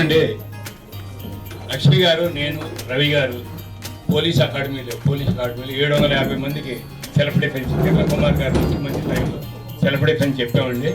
అండి లక్ష్మి గారు నేను రవి గారు పోలీస్ అకాడమీలో పోలీస్ అకాడమీలో ఏడు వందల యాభై మందికి సెల్ఫ్ డిఫెన్స్ కిరణ్ కుమార్ గారు ముఖ్యమంత్రి టైంలో సెల్ఫ్ డిఫెన్స్ చెప్పామండి.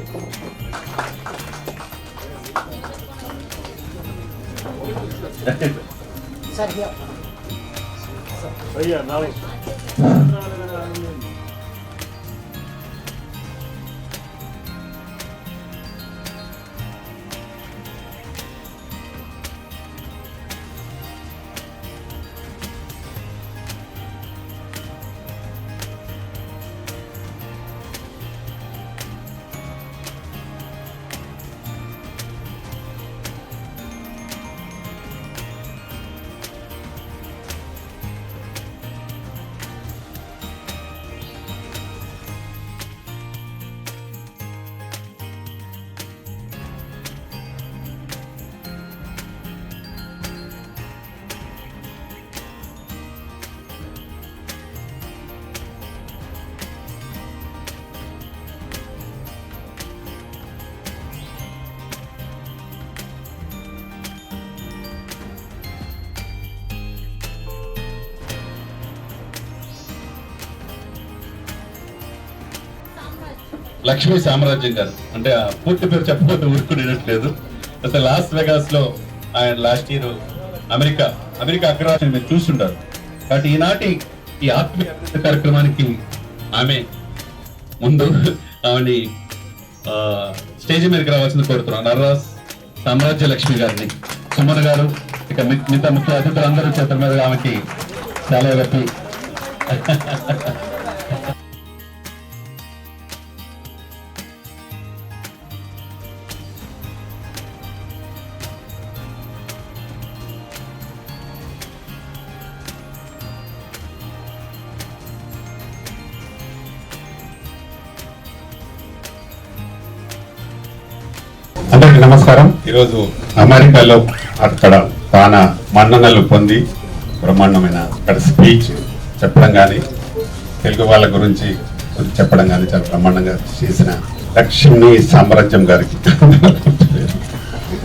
లక్ష్మీ సామ్రాజ్యం గారు. అంటే పూర్తి పేరు చెప్పబోతే ఊరుకునేటట్లేదు. అసలు లాస్ వెగాస్లో ఆయన లాస్ట్ ఇయర్ అమెరికా అమెరికా అగ్రరాజ్యం మీరు చూస్తుంటారు. కాబట్టి ఈనాటి ఈ ఆత్మీయ కార్యక్రమానికి ఆమె ముందు ఆమెని ఆ, స్టేజ్ మీదకి రావాల్సింది కోరుతున్నాను నర్రాస్ సామ్రాజ్య లక్ష్మి గారిని. సుమన్ గారు ఇక మిగతా ముఖ్య అతిథులు అందరూ చేతుల మీద ఆమెకి చాలా చెప్పి ఈరోజు అమెరికాలో అక్కడ తాన మన్ననలు పొంది బ్రహ్మాండమైన అక్కడ స్పీచ్ చెప్పడం కానీ తెలుగు వాళ్ళ గురించి చెప్పడం కానీ చాలా బ్రహ్మాండంగా చేసిన లక్ష్మీ సామ్రాజ్యం గారికి.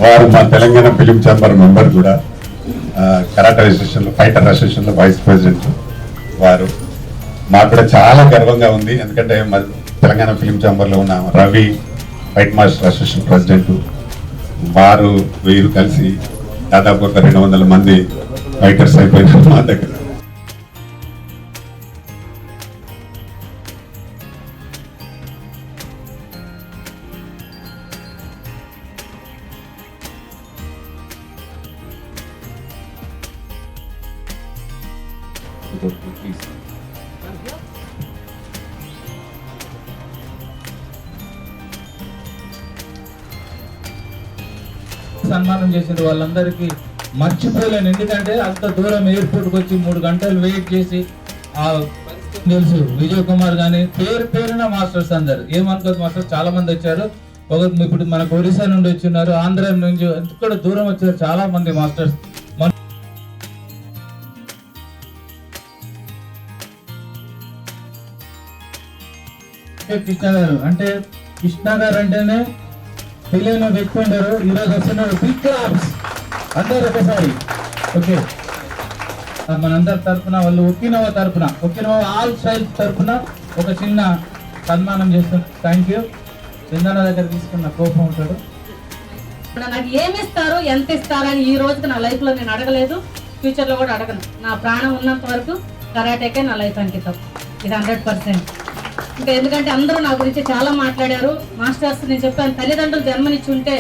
వారు మా తెలంగాణ ఫిలిం ఛాంబర్ మెంబర్ కూడా కరాటే అసోసియేషన్లో ఫైటర్ అసోసియేషన్లో వైస్ ప్రెసిడెంట్ వారు. మాకు కూడా చాలా గర్వంగా ఉంది. ఎందుకంటే మా తెలంగాణ ఫిలిం ఛాంబర్లో ఉన్న Ravi fight master association president వారు వీరు కలిసి దాదాపు ఒక రెండు వందల మంది ఫైటర్స్ అయిపోయినారు మా దగ్గర. సన్మానం చేసిన వాళ్ళందరికీ మర్చిపోలేను. ఎందుకంటే అంత దూరం ఎయిర్పోర్ట్కి వచ్చి మూడు గంటలు వెయిట్ చేసి ఆ తెలుసు. విజయ్ కుమార్ కానీ పేరు పేరున మాస్టర్స్ అందరు. ఏమనుకోదు మాస్టర్స్ చాలా మంది వచ్చారు. ఒక ఇప్పుడు మనకు ఒరిస్సా నుండి వచ్చిన్నారు ఆంధ్ర నుంచి ఇక్కడ దూరం వచ్చారు చాలా మంది మాస్టర్స్ కృష్ణ గారు అంటే కృష్ణ గారు అంటేనే తెలియని వ్యక్తి ఉండరు ఈరోజు వస్తున్నారు బిగ్ క్లాప్స్ అందరు ఒకసారి. ఓకే మనందరి తరపున వాళ్ళు ఒకినవ తరపున ఒక్కినవ ఆల్ స్టైల్ తరఫున ఒక చిన్న సన్మానం చేస్తున్నారు థ్యాంక్ యూ చందన దగ్గర తీసుకున్న కోపం ఉంటాడు. ఇప్పుడు నాకు ఏమి ఇస్తారు ఎంత ఇస్తారు అని ఈ రోజుకి నా లైఫ్లో నేను అడగలేదు. ఫ్యూచర్లో కూడా అడగను. నా ప్రాణం ఉన్నంత వరకు కరాటేకే నా లైఫ్ అంకితం. ఇది హండ్రెడ్ పర్సెంట్ ఇంకా ఎందుకంటే అందరూ నా గురించి చాలా మాట్లాడారు. మాస్టర్స్ నేను చెప్పాను తల్లిదండ్రులు జన్మనిచ్చి ఉంటే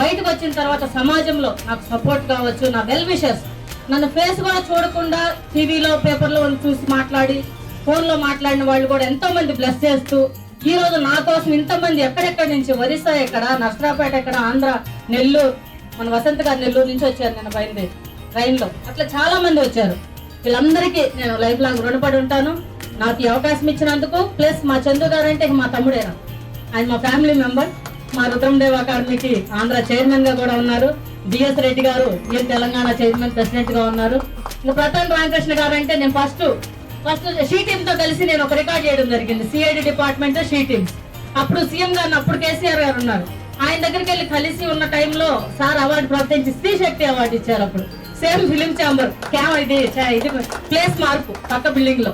బయటకు వచ్చిన తర్వాత సమాజంలో నాకు సపోర్ట్ కావచ్చు నా వెల్ విషర్స్ నన్ను ఫేస్ కూడా చూడకుండా టీవీలో పేపర్లో చూసి మాట్లాడి ఫోన్లో మాట్లాడిన వాళ్ళు కూడా ఎంతో మంది బ్లెస్ చేస్తూ ఈ రోజు నా కోసం ఇంతమంది ఎక్కడెక్కడి నుంచి ఒరిస్సా ఎక్కడ నర్సరాపేట ఎక్కడ ఆంధ్ర నెల్లూరు మన వసంత్ గారు నెల్లూరు నుంచి వచ్చారు నేను బయలుదేరి ట్రైన్లో అట్లా చాలా మంది వచ్చారు. వీళ్ళందరికీ నేను లైఫ్ లాంగ్ రుణపడి ఉంటాను. నాకు ఈ అవకాశం ఇచ్చినందుకు ప్లస్ మా చందు గారు అంటే మా తమ్ముడేనా? ఆయన మా ఫ్యామిలీ మెంబర్ మా రుద్రందేవ్ అకాడమీకి ఆంధ్ర చైర్మన్గా కూడా ఉన్నారు. బిఎస్ రెడ్డి గారు ఈ తెలంగాణ చైర్మన్ ప్రెసిడెంట్గా ఉన్నారు. ఇంకా ప్రతాన్ రామకృష్ణ గారు అంటే నేను ఫస్ట్ ఫస్ట్ షీ టీమ్తో కలిసి నేను ఒక రికార్డ్ చేయడం జరిగింది. సిఐడి డిపార్ట్మెంట్ షీ టీమ్ అప్పుడు సీఎం గారు అప్పుడు కేసీఆర్ గారు ఉన్నారు. ఆయన దగ్గరికి వెళ్ళి కలిసి ఉన్న టైంలో సార్ అవార్డు ప్రకటించి స్త్రీ శక్తి అవార్డు ఇచ్చారు అప్పుడు. సేమ్ ఫిలిం ఛాంబర్ క్యామ్ ఇది ఇది ప్లేస్ మార్పు పక్క బిల్డింగ్లో.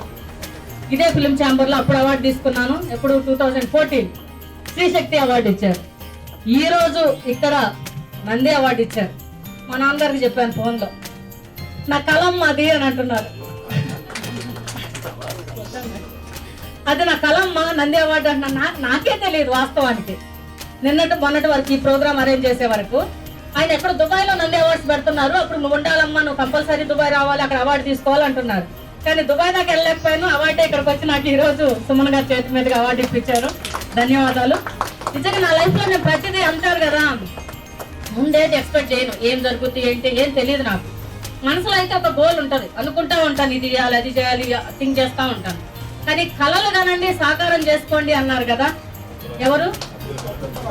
ఇదే ఫిలిం ఛాంబర్లో అప్పుడు అవార్డు తీసుకున్నాను. ఎప్పుడు? Two thousand fourteen. Srishakti award ఇచ్చారు. ఈ రోజు ఇక్కడ నంది అవార్డు ఇచ్చారు. మా నాన్నగారికి చెప్పాను ఫోన్లో నా కలం మాది అని అంటున్నారు. అది నా కలమ్మ నంది అవార్డు అంటున్నా నాకే తెలియదు వాస్తవానికి. నిన్నటి మొన్నటి వరకు ఈ ప్రోగ్రామ్ అరేంజ్ చేసే వరకు ఆయన ఎక్కడ దుబాయ్లో నంది అవార్డ్స్ పెడుతున్నారు? అప్పుడు నువ్వు ఉండాలమ్మా నువ్వు కంపల్సరీ దుబాయ్ రావాలి అక్కడ అవార్డు తీసుకోవాలి అంటున్నారు కానీ దుబాయ్ దాకా వెళ్ళలేకపోయాను. అవార్డే ఇక్కడికి వచ్చి నాకు ఈరోజు సుమన్ గారి చేతి మీదుగా అవార్డు ఇప్పించారు. ధన్యవాదాలు. నిజంగా నా లైఫ్లో నేను ప్రతిదీ అంటారు కదా ముందేది ఎక్స్పెక్ట్ చేయను. ఏం జరుగుతుంది ఏంటి ఏం తెలియదు నాకు. మనసులో అయితే ఒక గోల్ ఉంటుంది. అనుకుంటా ఉంటాను ఇది చేయాలి అది చేయాలి థింక్ చేస్తా ఉంటాను. కానీ కళలు కానండి సాకారం చేసుకోండి అన్నారు కదా. ఎవరు?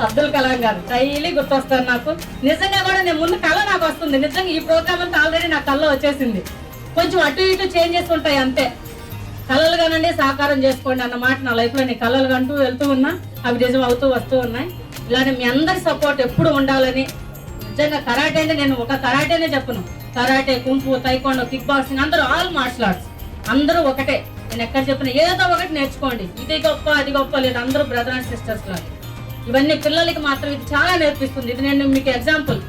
అబ్దుల్ కలాం గారు. డైలీ గుర్తొస్తారు నాకు. నిజంగా కూడా నేను ముందు కళ నాకు వస్తుంది. నిజంగా ఈ ప్రోగ్రామ్ అంతా ఆల్రెడీ నా కళ్ళ వచ్చేసింది. కొంచెం అటు ఇటు చేంజెస్ ఉంటాయి అంతే. కళలు కానండి సాకారం చేసుకోండి అన్నమాట నా లైఫ్లో నేను కళలు కంటూ వెళ్తూ ఉన్నా అవి నిజం అవుతూ వస్తూ ఉన్నాయి. ఇలానే మీ అందరి సపోర్ట్ ఎప్పుడు ఉండాలని నిజంగా కరాటే అంటే నేను ఒక కరాటేనే చెప్పను. కరాటే కుంపు తైకోండో కిక్ బాక్సింగ్ అందరూ ఆల్ మార్షల్ ఆర్ట్స్. అందరూ ఒకటే. నేను ఎక్కడ చెప్పిన ఏదో ఒకటి నేర్చుకోండి. ఇది గొప్ప అది గొప్ప లేదు. అందరూ బ్రదర్ అండ్ సిస్టర్స్ లాగా. ఇవన్నీ పిల్లలకి మాత్రం ఇది చాలా నేర్పిస్తుంది. ఇది నేను మీకు ఎగ్జాంపుల్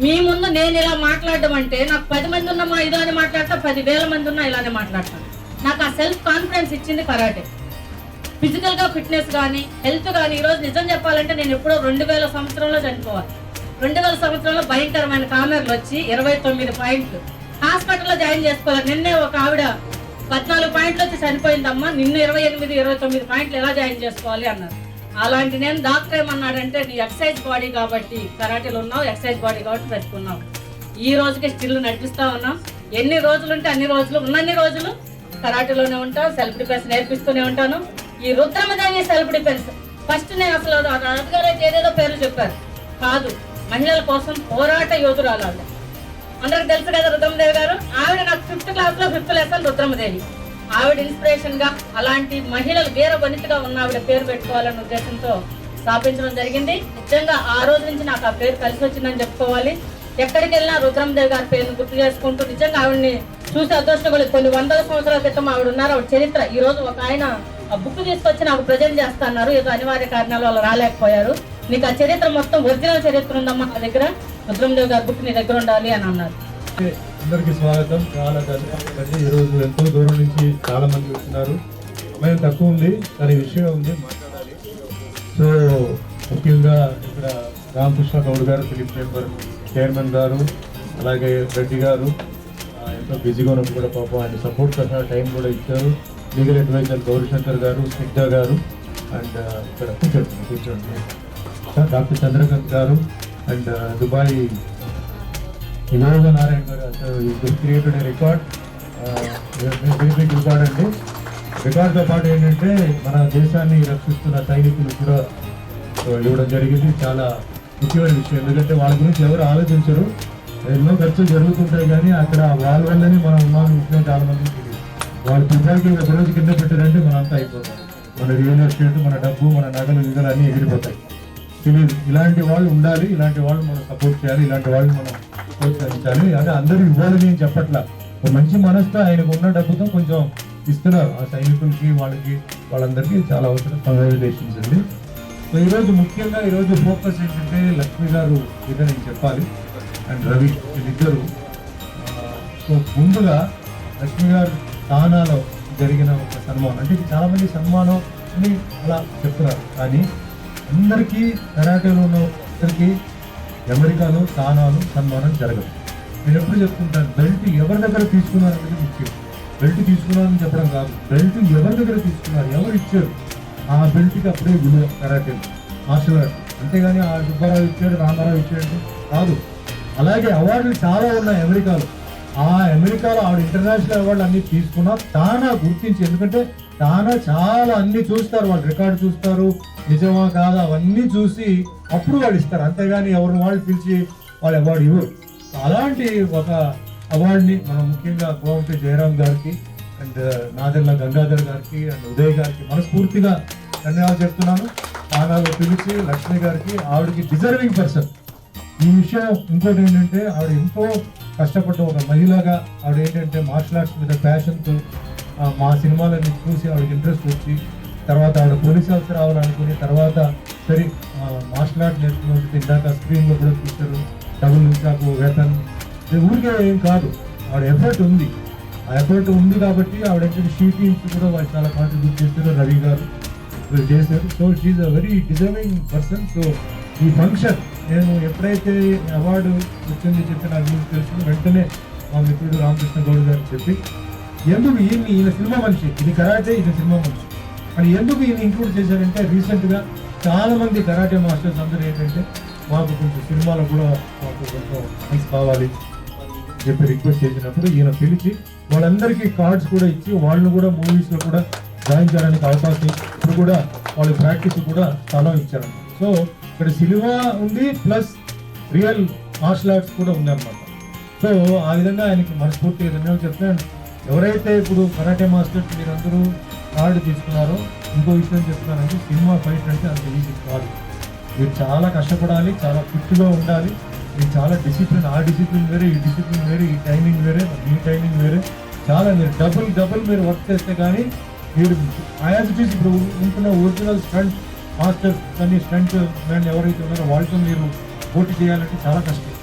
మీ ముందు నేను ఇలా మాట్లాడడం అంటే నాకు పది మంది ఉన్న మా అని మాట్లాడతా పది వేల మంది ఉన్నా ఇలానే మాట్లాడతాను. నాకు ఆ సెల్ఫ్ కాన్ఫిడెన్స్ ఇచ్చింది కరాటే. ఫిజికల్గా ఫిట్నెస్ కానీ హెల్త్ కానీ ఈరోజు నిజం చెప్పాలంటే నేను ఎప్పుడో రెండు వేల సంవత్సరంలో చనిపోవాలి. రెండు వేల సంవత్సరంలో భయంకరమైన కామెర్లు వచ్చి ఇరవై తొమ్మిది పాయింట్లు. హాస్పిటల్లో జాయిన్ చేసుకోవాలి. నిన్నే ఒక ఆవిడ పద్నాలుగు పాయింట్లు వచ్చి చనిపోయిందమ్మా నిన్ను ఇరవై ఎనిమిది ఇరవై తొమ్మిది పాయింట్లు ఎలా జాయిన్ చేసుకోవాలి అన్నారు. అలాంటి నేను డాక్టర్ ఏమన్నాడంటే నీ ఎక్సైజ్ బాడీ కాబట్టి కరాటీలో ఉన్నావు ఎక్సైజ్ బాడీ కాబట్టి పెట్టుకున్నావు. ఈ రోజుకి స్టిల్ నడిపిస్తా ఉన్నాం ఎన్ని రోజులు ఉంటే అన్ని రోజులు ఉన్నన్ని రోజులు కరాటీలోనే ఉంటా సెల్ఫ్ డిఫెన్స్ నేర్పిస్తూనే ఉంటాను. ఈ రుద్రమదేవి సెల్ఫ్ డిఫెన్స్. ఫస్ట్ నేను అసలు రాజుగారు అయితే ఏదేదో పేరు చెప్పారు. కాదు మహిళల కోసం పోరాట యోధురాలు అందరికి తెలుసు కదా రుద్రమదేవి గారు? ఆవిడ నాకు ఫిఫ్త్ క్లాస్లో ఫిఫ్త్ లెసన్ రుద్రమదేవి. ఆవిడ ఇన్స్పిరేషన్గా అలాంటి మహిళలు వీర వనితగా ఉన్న ఆవిడ పేరు పెట్టుకోవాలన్న ఉద్దేశంతో స్థాపించడం జరిగింది. నిజంగా ఆ రోజు నుంచి నాకు ఆ పేరు కలిసి వచ్చిందని చెప్పుకోవాలి. ఎక్కడికి వెళ్ళినా రుద్రమదేవి గారి పేరును గుర్తు చేసుకుంటూ నిజంగా ఆవిడని చూసి అదృష్టం కొన్ని వందల సంవత్సరాల క్రితం ఆవిడ ఉన్నారు. ఆవిడ చరిత్ర. ఈ రోజు ఒక ఆయన ఆ బుక్ తీసుకొచ్చి నాకు ప్రజెంట్ చేస్తున్నారు. ఏదో అనివార్య కారణాల వల్ల రాలేకపోయారు. నీకు ఆ చరిత్ర మొత్తం ఒరిజినల్ చరిత్ర ఉందమ్మా నా దగ్గర. రుద్రమదేవి గారి బుక్ నీ దగ్గర ఉండాలి అని అన్నారు. అందరికీ స్వాగతం. చాలా ధన్యవాదాలు ఈ ఎంతో దూరం నుంచి చాలా మంది వస్తున్నారు. సమయం తక్కువ ఉంది కానీ విషయం ఉంది మాట్లాడాలి. సో ముఖ్యంగా ఇక్కడ రామకృష్ణ గౌడ్ గారు ఫిలిం పేపర్ చైర్మన్ గారు అలాగే రెడ్డి గారు ఎంతో బిజీగా ఉన్నప్పుడు కూడా పాపం ఆయన సపోర్ట్ కోసం టైం కూడా ఇచ్చారు. లీగల్ అడ్వైజర్ గౌరీశంకర్ గారు స్నిగ్ధ గారు అండ్ ఇక్కడ కూర్చోండి కూర్చోండి. డాక్టర్ చంద్రకాంత్ గారు అండ్ దుబాయ్ యోగ నారాయణ గారు క్రియేటెడ్ రికార్డ్ బేసిక్ రికార్డ్ అండి రికార్డ్తో పాటు ఏంటంటే మన దేశాన్ని రక్షిస్తున్న సైనికులు కూడా ఇవ్వడం జరిగింది. చాలా ముఖ్యమైన విషయం. ఎందుకంటే వాళ్ళ గురించి ఎవరు ఆలోచించరు. ఎన్నో ఖర్చులు జరుగుతుంటాయి కానీ అక్కడ వాళ్ళ వల్లనే మనం ఉన్నామని విషయం చాలా మంది వాళ్ళు తుపాకి ఒక రోజు కింద పెట్టారంటే మనంతా అయిపోతాం. మన రియల్ ఎస్టేట్ మన డబ్బు మన నగలు నిగలు అన్నీ ఎగిరిపోతాయి. తెలియదు. ఇలాంటి వాళ్ళు ఉండాలి ఇలాంటి వాళ్ళు మనం సపోర్ట్ చేయాలి ఇలాంటి వాళ్ళు మనం ప్రోత్సహించాలి. అంటే అందరూ ఇవ్వాలని నేను చెప్పట్లా. ఒక మంచి మనసుతో ఆయనకు ఉన్న డబ్బుతో కొంచెం ఇస్తున్నారు. ఆ సైనికులకి వాళ్ళకి వాళ్ళందరికీ చాలా అవసరం. కంగ్రాచులేషన్స్ అండి. సో ఈరోజు ముఖ్యంగా ఈరోజు ఫోకస్ ఏంటంటే లక్ష్మి గారు ఇదే నేను చెప్పాలి. అండ్ రవి వీళ్ళిద్దరు. సో ముందుగా లక్ష్మి గారు స్థానాలో జరిగిన ఒక సన్మానం. అంటే చాలామంది చాలా సన్మానం అని అలా చెప్తున్నారు. కానీ అందరికీ కరాటేలో ఉన్న అందరికీ అమెరికాలో స్థానాలు సన్మానం జరగదు. నేను ఎప్పుడు చెప్తుంటాను బెల్ట్ ఎవరి దగ్గర తీసుకున్నారు అనేది ముఖ్యం. బెల్ట్ తీసుకున్నారని చెప్పడం కాదు బెల్ట్ ఎవరి దగ్గర తీసుకున్నారు ఎవరు ఇచ్చారు? ఆ బెల్ట్కి అప్పుడే విలువ కరాటే. Martial art. అంతేగాని ఆ సుబ్బారావు ఇచ్చాడు రామారావు ఇచ్చాడు కాదు. అలాగే అవార్డులు చాలా ఉన్నాయి అమెరికాలో. ఆ అమెరికాలో ఆవిడ ఇంటర్నేషనల్ అవార్డులు అన్ని తీసుకున్నా చాలా గుర్తించి ఎందుకంటే చాలా చాలా అన్ని చూస్తారు వాళ్ళు రికార్డు చూస్తారు నిజమా కాదా అవన్నీ చూసి అప్పుడు వాళ్ళు ఇస్తారు. అంతేగాని ఎవరిని వాళ్ళు పిలిచి వాళ్ళు అవార్డు ఇవ్వరు. అలాంటి ఒక అవార్డుని మనం ముఖ్యంగా కోమటి జయరాం గారికి అండ్ uh, నాదెల్ల గంగాధర్ గారికి అండ్ ఉదయ్ గారికి మనస్ఫూర్తిగా ధన్యవాదాలు చెప్తున్నాను. ఆనాలు పిలిచి లక్ష్మి గారికి ఆవిడకి డిజర్వింగ్ పర్సన్ ఈ విషయం ఇంకోటి ఏంటంటే ఆవిడ ఎంతో కష్టపడ్డ ఒక మహిళగా ఆవిడ ఏంటంటే మార్షల్ ఆర్ట్స్ మీద ప్యాషన్తో మా సినిమాలన్నీ చూసి ఆవిడకి ఇంట్రెస్ట్ వచ్చి తర్వాత ఆవిడ పోలీస్ ఆఫీసర్ అవ్వాలనుకుని తర్వాత సరే మార్షల్ ఆర్ట్ నేర్చుకున్నట్టు ఇందాక స్క్రీన్లో కూడా చూశారు డబుల్ నాకు వేతన్. ఊరికే ఏం కాదు ఆవిడ ఎఫర్ట్ ఉంది. ఆ ఎఫర్ట్ ఉంది కాబట్టి ఆవిడ షీ టీమ్స్ కూడా వాళ్ళు చాలా కాంట్రిబ్యూట్ చేశారు రవి గారు వీళ్ళు చేశారు. So she a very deserving person so ఈ ఫంక్షన్ నేను ఎప్పుడైతే అవార్డు వచ్చింది చెప్పి నాకు గురించి తెలుసుకుని వెంటనే మా మిత్రుడు రామకృష్ణ గౌడ్ గారు చెప్పి ఎందుకు ఈయన్ని ఈయన సినిమా మనిషి? ఇది కరాటే ఇది సినిమా మనిషి. మరి ఎందుకు ఈయన ఇంక్లూడ్ చేశారంటే రీసెంట్గా చాలా మంది కరాటే మాస్టర్స్ అందరూ ఏంటంటే మాకు కొంచెం సినిమాలో కూడా మాకు కొంచెం మంచి కావాలి చెప్పి రిక్వెస్ట్ చేసినప్పుడు ఈయన పిలిచి వాళ్ళందరికీ కార్డ్స్ కూడా ఇచ్చి వాళ్ళని కూడా మూవీస్లో కూడా జాయిన్ చేయడానికి అవకాశం ఇప్పుడు కూడా వాళ్ళ ప్రాక్టీస్ కూడా స్థలం ఇచ్చారు. సో ఇక్కడ సినిమా ఉంది ప్లస్ రియల్ మార్షల్ ఆర్ట్స్ కూడా ఉందన్నమాట సో ఆ విధంగా ఆయనకి మనస్ఫూర్తిగా ధన్యవాదాలు చెప్తాను ఎవరైతే ఇప్పుడు కరాటే మాస్టర్స్ మీరందరూ కార్డు తీసుకున్నారో ఇంకో విషయం చెప్తున్నానంటే సినిమా ఫైట్ అంటే అంత ఈజీ కాదు. మీరు చాలా కష్టపడాలి చాలా ఫిట్గా ఉండాలి. మీరు చాలా డిసిప్లిన్ ఆ డిసిప్లిన్ వేరే ఈ డిసిప్లిన్ వేరే ఈ టైమింగ్ వేరే ఈ టైమింగ్ వేరే. చాలా మీరు డబుల్ డబుల్ మీరు వర్క్ చేస్తే కానీ మీరు యాజ్ ఇట్ ఈస్ ఇప్పుడు ఉంటున్న ఒరిజినల్ స్టంట్ మాస్టర్ కానీ స్టంట్ మ్యాన్ ఎవరైతే ఉన్నారో వాళ్ళతో మీరు పోటీ చేయాలంటే చాలా కష్టం.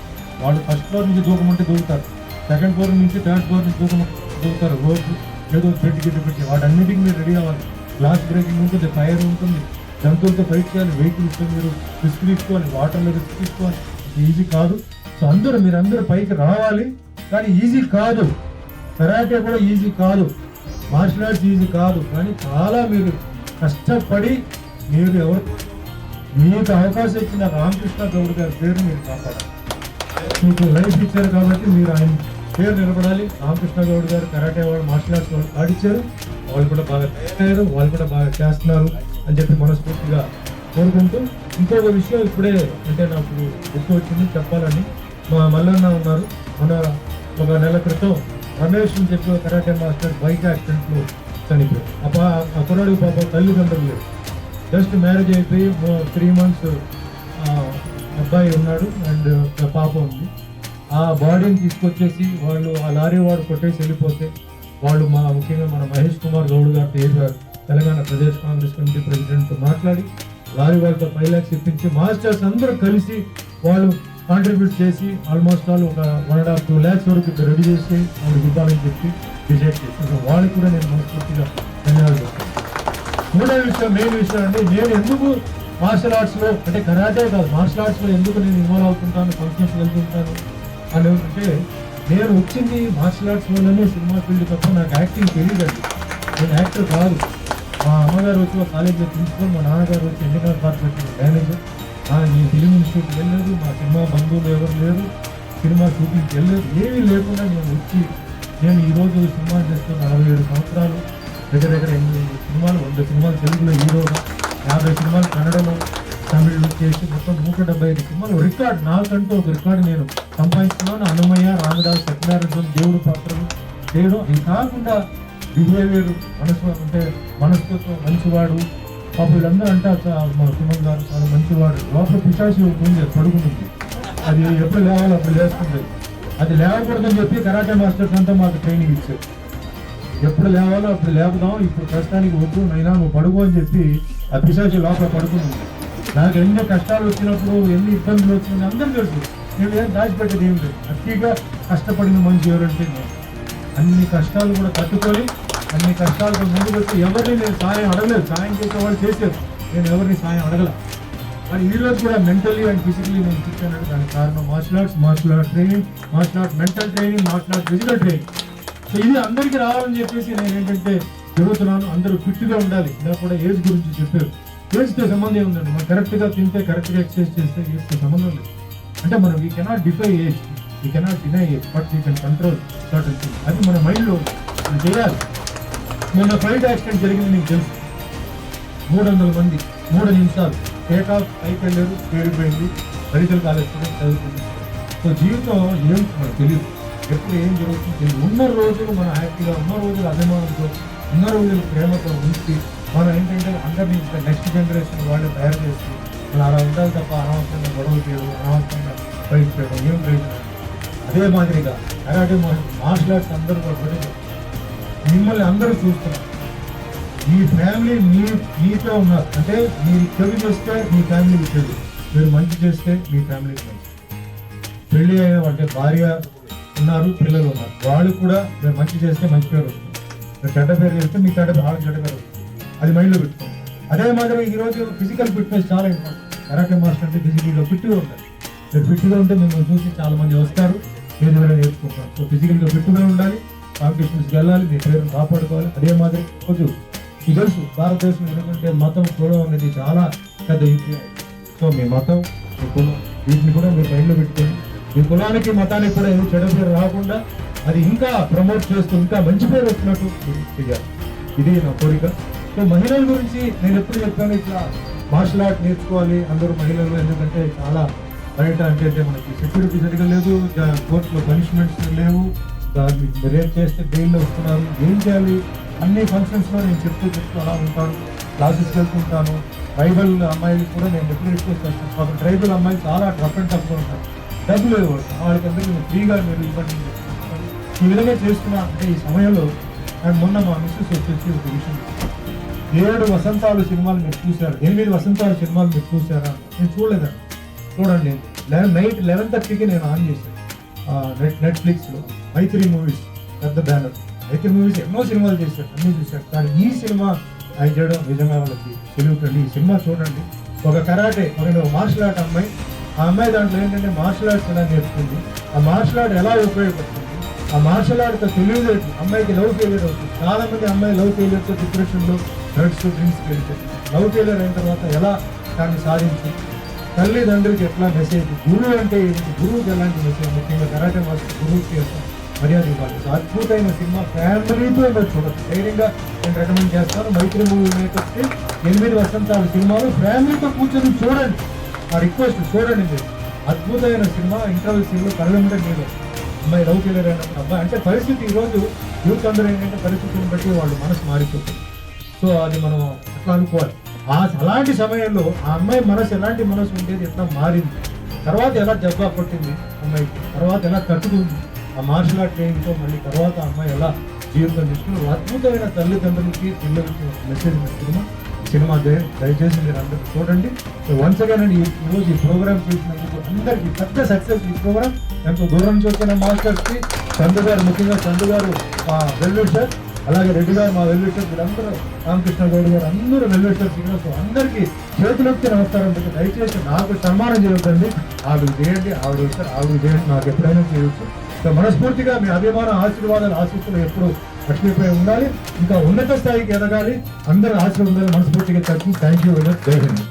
వాళ్ళు ఫస్ట్ ఫ్లోర్ నుంచి దూకమంటే దూకుతారు. సెకండ్ ఫ్లోర్ నుంచి థర్డ్ ఫ్లోర్ నుంచి దూకమంటే దూకుతారు రోడ్డు ఏదో థ్రెడ్ గిట్ట పెట్టి వాటన్నిటికీ మీరు రెడీ అవ్వాలి. గ్లాస్ బ్రేకింగ్ ఉంటుంది ఫైర్ ఉంటుంది. జంతువులతో ఫైట్ చేయాలి వెహికల్స్ మీరు రిస్క్ తీసుకోవాలి వాటర్లో రిస్క్ తీసుకోవాలి. ఈజీ కాదు. సో అందరూ మీరు అందరూ పైకి రావాలి. కానీ ఈజీ కాదు. కరాటే కూడా ఈజీ కాదు. మార్షల్ ఆర్ట్స్ ఈజీ కాదు. కానీ చాలా మీరు కష్టపడి మీరు ఎవరు? మీకు అవకాశం ఇచ్చిన రామకృష్ణ గౌడ్ గారి పేరు మీరు కాపాడాలి. మీకు లైఫ్ ఇచ్చారు కాబట్టి మీరు ఆయన పేరు నిలబడాలి. రామకృష్ణ గౌడ్ గారు కరాటే వాళ్ళు మార్షల్ ఆర్ట్స్ వాళ్ళు ఆడిచ్చారు. వాళ్ళు కూడా బాగా తయారయ్యారు. వాళ్ళు కూడా బాగా చేస్తున్నారు అని చెప్పి మనస్ఫూర్తిగా కోరుకుంటూ ఇంకొక విషయం ఇప్పుడే అంటే నాకు గుర్తు వచ్చింది చెప్పాలని మా మల్లన్న ఉన్నారు. మన ఒక నెల క్రితం రమేష్ అని చెప్పి కరాటే మాస్టర్ బైక్ యాక్సిడెంట్లో చనిపోయారు ఆ పా ఆ కుర్రాడు పాప తల్లిదండ్రులు లేరు. జస్ట్ మ్యారేజ్ అయిపోయి త్రీ మంత్స్ అబ్బాయి ఉన్నాడు. అండ్ పాప ఉంది. ఆ బాడీని తీసుకొచ్చేసి వాళ్ళు ఆ లారీ వాడు కొట్టేసి వెళ్ళిపోతే వాళ్ళు మా ముఖ్యంగా మన మహేష్ కుమార్ గౌడ్ గారు ఏపారు తెలంగాణ ప్రదేశ్ కాంగ్రెస్ కమిటీ ప్రెసిడెంట్తో మాట్లాడి లారీ వాళ్ళతో ఫైవ్ ల్యాక్స్ ఇప్పించి మాస్టర్స్ అందరూ కలిసి వాళ్ళు కాంట్రిబ్యూట్ చేసి ఆల్మోస్ట్ ఆల్ ఒక one and half two lakhs వరకు రెడీ చేసి వాళ్ళకి ఇవ్వాలని చెప్పి డిసైడ్ చేశారు. వాళ్ళకి కూడా నేను మనస్ఫూర్తిగా ధన్యవాదాలు చెప్తాను మూడో విషయం మెయిన్ విషయం అంటే నేను ఎందుకు మార్షల్ ఆర్ట్స్లో అంటే కరాటే కాదు మార్షల్ ఆర్ట్స్లో ఎందుకు నేను ఇన్వాల్వ్ అవుతుంటాను ఫంక్షన్స్ వెళ్తుంటాను? అని అంటే నేను వచ్చింది మార్షల్ ఆర్ట్స్ వల్లనే సినిమా ఫీల్డ్ తప్ప నాకు యాక్టింగ్ తెలియదండి. నేను యాక్టర్ కాదు. మా అమ్మగారు వచ్చి ఒక కాలేజీలో ప్రిన్సిపల్ మా నాన్నగారు వచ్చి ఎన్నికల కార్పొరేషన్ మేనేజర్ ఈ ఫిలిం ఇన్స్టిట్యూట్ వెళ్ళలేదు మా సినిమా బంధువులు ఎవరు లేరు సినిమా షూటింగ్కి వెళ్ళలేదు ఏమీ లేకుండా నేను వచ్చి నేను ఈరోజు సినిమా చేస్తున్న నలభై ఏడు సంవత్సరాలు దగ్గర దగ్గర ఎనిమిది సినిమాలు వంద సినిమాలు తెలుగులో హీరోగా యాభై సినిమాలు కన్నడలో తమిళ్ చేసి మొత్తం నూట డెబ్బై ఐదు సినిమాలు. రికార్డ్ నాకంటూ ఒక రికార్డు నేను సంపాదిస్తున్నాను. అన్నమయ్య రామదాస్ సత్యనారాయణ దేవుడు పాత్రలు చేయడం. ఇది కాకుండా బిహేవియర్ మనసు అంటే మనస్తత్వం మంచివాడు. పాప వీళ్ళందరూ అంటారు మా సుమన్ గారు చాలా మంచివాడు. లోపల పిశాచి ఉంది అది పడుకుంటుంది అది ఎప్పుడు లేవాలో అప్పుడు లేస్తుంది. అది లేవకూడదని చెప్పి కరాటే మాస్టర్స్ అంతా మాకు ట్రైనింగ్ ఇచ్చారు. ఎప్పుడు లేవాలో అప్పుడు లేపుదాం ఇప్పుడు ప్రస్తుతానికి వద్దు నైనా నువ్వు పడుకో అని చెప్పి ఆ పిశాచి లోపల పడుతుంది నాకు ఎన్ని కష్టాలు వచ్చినప్పుడు ఎన్ని ఇబ్బందులు వచ్చినాయి అందరూ తెలుసు. నేను ఏం దాచిపెట్టేది ఏం లేదు. అతిగా కష్టపడిన మనిషి ఎవరంటే నేను. అన్ని కష్టాలు కూడా తట్టుకొని అన్ని కష్టాలకు ముందుకు వచ్చి ఎవరిని నేను సాయం అడగలేదు. సాయం చేసే వాళ్ళు చేశారు. నేను ఎవరిని సాయం అడగల. మరి ఈరోజు కూడా మెంటలీ అండ్ ఫిజికలీ నేను కూర్చున్నాడు దానికి కారణం martial arts martial art training martial art mental training martial art physical training so ఇది అందరికీ రావాలని చెప్పేసి నేను ఏంటంటే జరుగుతున్నాను అందరూ ఫిట్గా ఉండాలి. ఇలా కూడా ఏజ్ గురించి చెప్పారు. ఏజ్ సంబంధం ఉందండి మనం కరెక్ట్గా తింటే కరెక్ట్గా ఎక్సర్సైజ్ చేస్తే ఏజ్ సంబంధం లేదు. అంటే మనం we cannot defy age we cannot deny age but we can control certain thing అది మన మైండ్లో చేయాలి. మొన్న ఫ్లైట్ యాక్సిడెంట్ జరిగింది మీకు తెలుసు. మూడు వందల మంది మూడు నిమిషాలు. టేక్ ఆఫ్ పైకి వెళ్ళారు పేరుపోయింది మెడికల్ కాలేజ్ చదువుతుంది సో జీవితం ఏం మనకు తెలియదు. ఎప్పుడు ఏం జరుగుతుంది తెలియదు. ఉన్న రోజులు మన హ్యాపీగా ఉన్న రోజులు అభిమానంతో ఉన్న రోజులు ప్రేమతో ఉంచి మనం ఏంటంటే అందరినీ నెక్స్ట్ జనరేషన్ వాళ్ళు తయారు చేసి మనం అలా ఉండాలి తప్ప అనవసరంగా గొడవలు చేయడం అనవసరంగా ఫైట్ చేయడం ఏం ప్రయోజనం అదే మాదిరిగా కరాటే మార్షల్ ఆర్ట్స్ అందరూ కూడా మిమ్మల్ని అందరూ చూస్తున్నారు మీ ఫ్యామిలీ మీ మీతో ఉన్నారు అంటే మీరు చెడు చేస్తే మీ ఫ్యామిలీకి చెడు మీరు మంచి చేస్తే మీ ఫ్యామిలీకి మంచి. పెళ్ళి అయిన అంటే భార్య ఉన్నారు పిల్లలు ఉన్నారు. వాళ్ళు కూడా మీరు మంచి చేస్తే మంచి పేరు వస్తుంది. మీరు చెడ్డ పేరు చేస్తే మీ చెడ్డ వాళ్ళకి చెడ్డ పేరు వస్తుంది. అది మైండ్లో పెట్టుకోండి. అదే మాదిరి ఈ రోజు ఫిజికల్ ఫిట్నెస్ చాలా ఇంపార్టెంట్ కరాటే మాస్టర్ అంటే ఫిజికల్గా ఫిట్గా ఉండాలి. మీరు ఫిట్గా ఉంటే మిమ్మల్ని చూసి చాలా మంది వస్తారు. మీరు ఎవరైనా నేర్చుకుంటారు. సో ఫిజికల్గా ఫిట్గా ఉండాలి. కాంపిటీషన్స్కి వెళ్ళాలి మీ పేరును కాపాడుకోవాలి. అదే మాదిరి రోజు మీకు తెలుసు భారతదేశం ఎందుకంటే మతం కులం అనేది చాలా పెద్ద యూపీఐ సో మీ మతం మీ కులం వీటిని కూడా మీరు మైండ్లో పెట్టుకోండి. మీ కులానికి మతానికి కూడా ఏమి చెడు పేరు రాకుండా అది ఇంకా ప్రమోట్ చేస్తూ ఇంకా మంచి పేరు వచ్చినట్టు చేయాలి. ఇది నా కోరిక. మహిళల గురించి నేను ఎప్పుడు చెప్పాను ఇట్లా మార్షల్ ఆర్ట్ నేర్చుకోవాలి అందరూ మహిళలు ఎందుకంటే చాలా బయట అంటే మనకి సెక్యూరిటీ సరిగా లేదు కోర్టులో పనిష్మెంట్స్ లేవు దాన్ని రేపు చేస్తే జైల్లో వస్తున్నారు. ఏం చేయాలి? అన్ని ఫంక్షన్స్లో నేను చెప్తూ చెప్తూ అలా ఉంటాను. క్లాసెస్కి వెళ్తుంటాను. ట్రైబల్ అమ్మాయిలు కూడా నేను ఎప్పుడు రిక్వెస్ట్ చేస్తాను. మాకు ట్రైబల్ అమ్మాయిలు చాలా రఫ్ అండ్ టఫ్గా ఉంటారు. డబ్బులు వాళ్ళకి. వాళ్ళకందరికీ నేను ఫ్రీగా మీరు ఇవ్వండి ఈ విధంగా చేస్తున్నా అంటే ఈ సమయంలో నాకు మొన్న మా మిస్సెస్ వచ్చేసి ఒక విషయం ఏడు వసంతాలు సినిమాలు మీరు చూశారు? ఎనిమిది వసంతాలు సినిమాలు మీరు చూసారా నేను చూడలేదండి. చూడండి. లెవెన్ నైట్ లెవెన్ థర్టీకి నేను ఆన్ చేశాను. నెట్ నెట్ఫ్లిక్స్లో. మైత్రి మూవీస్ పెద్ద బ్యానర్. మైత్రి మూవీస్ ఎన్నో సినిమాలు చేశారు. అన్నీ చూశారు. కానీ ఈ సినిమా ఆయన చేయడం నిజంగా వాళ్ళకి తెలియకండి ఈ సినిమా చూడండి. ఒక కరాటే ఒక మార్షల్ ఆర్ట్ అమ్మాయి. ఆ అమ్మాయి దాంట్లో ఏంటంటే మార్షల్ ఆర్ట్స్ ఎలా నేర్చుకుంది? ఆ మార్షల్ ఆర్ట్ ఎలా ఉపయోగపడుతుంది? ఆ మార్షల్ ఆర్ట్ తెలియలేదు అమ్మాయికి లవ్ ఫెయిలియర్ అవుతుంది. చాలామంది అమ్మాయి లవ్ ఫెయిలియర్తో డిప్రెషన్లో డ్రగ్స్ డ్రింక్స్ వెళ్తారు లవ్ ఫెయిలియర్ అయిన తర్వాత ఎలా దాన్ని సాధించి? తల్లిదండ్రులకి ఎట్లా మెసేజ్ గురువు అంటే ఏంటి గురువుకి ఎలాంటి మెసేజ్ ముఖ్యంగా కరాటే మాస్టర్ గురువుకి మర్యాద ఇవ్వాలి? అద్భుతమైన సినిమా ఫ్యామిలీతో మీరు చూడచ్చు ధైర్యంగా నేను రికమెండ్ చేస్తాను. మైత్రి మూవీ మేకర్స్ ఎనిమిది వసంతాల సినిమాలు ఫ్యామిలీతో కూర్చొని చూడండి. ఆ రిక్వెస్ట్ చూడండి మీరు. అద్భుతమైన సినిమా. ఇంటర్వ్యూ సీన్లో కళ్ళమిట మీరు. అమ్మాయి లవ్ ఫెయిలియర్ అయిన అబ్బాయి అంటే పరిస్థితి ఈరోజు యూత్ అందరూ ఏంటంటే పరిస్థితిని బట్టి వాళ్ళు మనసు మారిపోతుంది. సో అది మనం అట్లా అనుకోవాలి? ఆ అలాంటి సమయంలో ఆ అమ్మాయి మనసు ఎలాంటి మనసు ఉండేది ఎట్లా మారింది? తర్వాత ఎలా జబ్బా పట్టింది అమ్మాయికి తర్వాత ఎలా తట్టుకుంది? ఆ మార్షల్ ఆర్ట్ ట్రైనింగ్తో మళ్ళీ తర్వాత ఆ అమ్మాయి ఎలా జీవితం తీసుకుని అద్భుతమైన తల్లిదండ్రులకి పిల్లలకి ఒక మెసేజ్ సినిమా? సినిమా దయచేసి మీరు అందరూ చూడండి. వన్స్ అగైన్ అండి ఈ- ఈరోజు ఈ ప్రోగ్రామ్ చూసినందుకు అందరికీ పెద్ద సక్సెస్ ఈ ప్రోగ్రామ్ ఎంతో దూరం నుంచి వచ్చిన మాస్టర్స్కి చందు గారు ముఖ్యంగా చందు గారు మా సార్. అలాగే రెడ్డి గారు మా వెల్లుటర్స్ వీళ్ళందరూ రామకృష్ణ గౌడ్ గారు అందరూ వెల్విషర్స్ ఇక్కడ అందరికీ చేతులొక్కి నమస్కారం పెట్టి దయచేసి నాకు సన్మానం చేయొద్దండి. ఆవిడ చేయండి ఆవిడ వస్తారు ఆవిడ చేయండి నాకు ఎప్పుడైనా చేయొచ్చు. సో మనస్ఫూర్తిగా మీ అభిమాన ఆశీర్వాదాలు ఆశీస్సులు ఎప్పుడు లక్ష్మీపై ఉండాలి. ఇంకా ఉన్నత స్థాయికి ఎదగాలి. అందరూ ఆశీర్వాదాలు మనస్ఫూర్తిగా తగ్గి థ్యాంక్ యూ జై హింద్.